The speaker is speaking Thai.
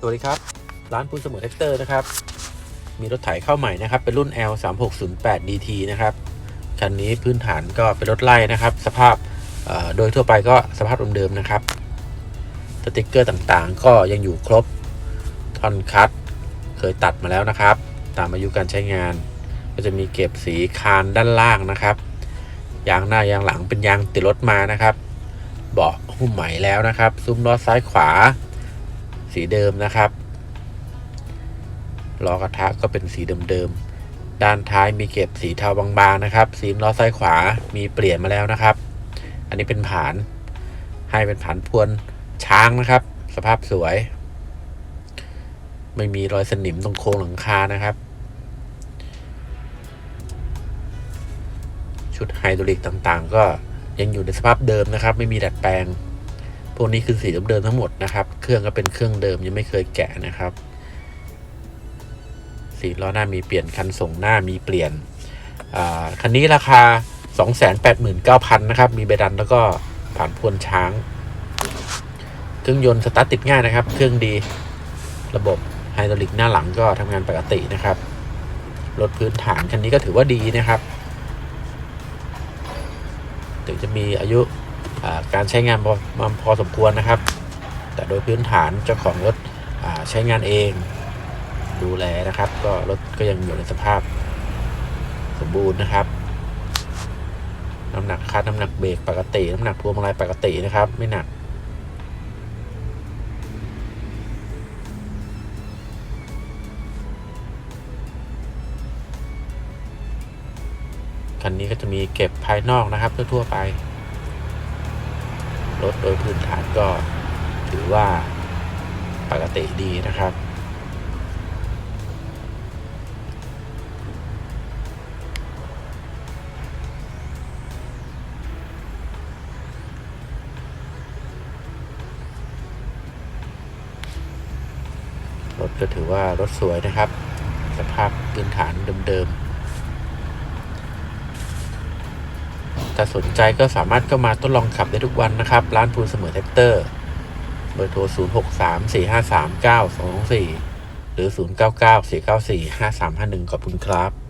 สวัสดีครับ ร้านปูนเสมอเท็กเตอร์นะครับ มีรถถ่ายเข้าใหม่นะครับ เป็นรุ่น L 3 6 0 8 DT นะครับ คันนี้พื้นฐานก็เป็นรถไล่นะครับ สภาพโดยทั่วไปก็สภาพเดิมๆนะครับ สติกเกอร์ต่างๆ ก็ยังอยู่ครบ ท่อนคัดเคยตัดมาแล้วนะครับ ตามอายุการใช้งาน ก็จะมีเก็บสีคานด้านล่างนะครับ ยางหน้ายางหลังเป็นยางติดรถมานะครับ เบาะหุ้มใหม่แล้วนะครับ ซุ้มล้อซ้ายขวา สีเดิมนะครับล้อกระทะก็เป็นสีเดิมๆ ด้านท้ายมีเก็บสีเทาบางๆนะครับซีมล้อซ้ายขวามีเปลี่ยนมาแล้วนะครับ อันนี้เป็นผาน ให้เป็นผานพวนช้างนะครับ สภาพสวย ไม่มีรอยสนิมตรงโครงหลังคานะครับ ชุดไฮดรอลิกต่างๆ ก็ยังอยู่ในสภาพเดิมนะครับ ไม่มีดัดแปลง พวกนี้คือสีเดิมๆทั้งหมดนะครับ เครื่องก็เป็นเครื่องเดิมยังไม่เคยแกะนะครับ สีล้อหน้ามีเปลี่ยนคันส่งหน้ามีเปลี่ยนอ่าคันนี้ราคา 289,000นะครับ มีเบดันแล้วก็ผ่านพวนช้าง เครื่องยนต์สตาร์ทติดง่ายนะครับ เครื่องดีระบบ ไฮดรอลิกหน้าหลังก็ทำงานปกตินะครับ รถพื้นฐานคันนี้ก็ถือว่าดีนะครับถึงจะมีอายุการใช้งานพอพอสมควรนะครับ แต่โดยพื้นฐานเจ้าของรถใช้งานเองดูแลนะครับ ก็รถก็ยังอยู่ในสภาพสมบูรณ์นะครับ น้ำหนักคัดน้ำหนักเบรกปกติ น้ำหนักพวงมาลัยปกตินะครับ ไม่หนัก คันนี้ก็จะมีเก็บภายนอกนะครับทั่วๆไป รถโดยพื้นฐานก็ถือว่าปกติดีนะครับ รถก็ถือว่ารถสวยนะครับ สภาพพื้นฐานเดิมๆ ถ้าสนใจก็สามารถเข้ามาทดลองขับได้ทุกวันนะครับ ร้านพูนเสมอแท็กเตอร์ เบอร์โทร 0 6 3 4 5 3 9 2 2 4 หรือ 0 9 9 4 9 4 5 3 5 1 ขอบคุณครับ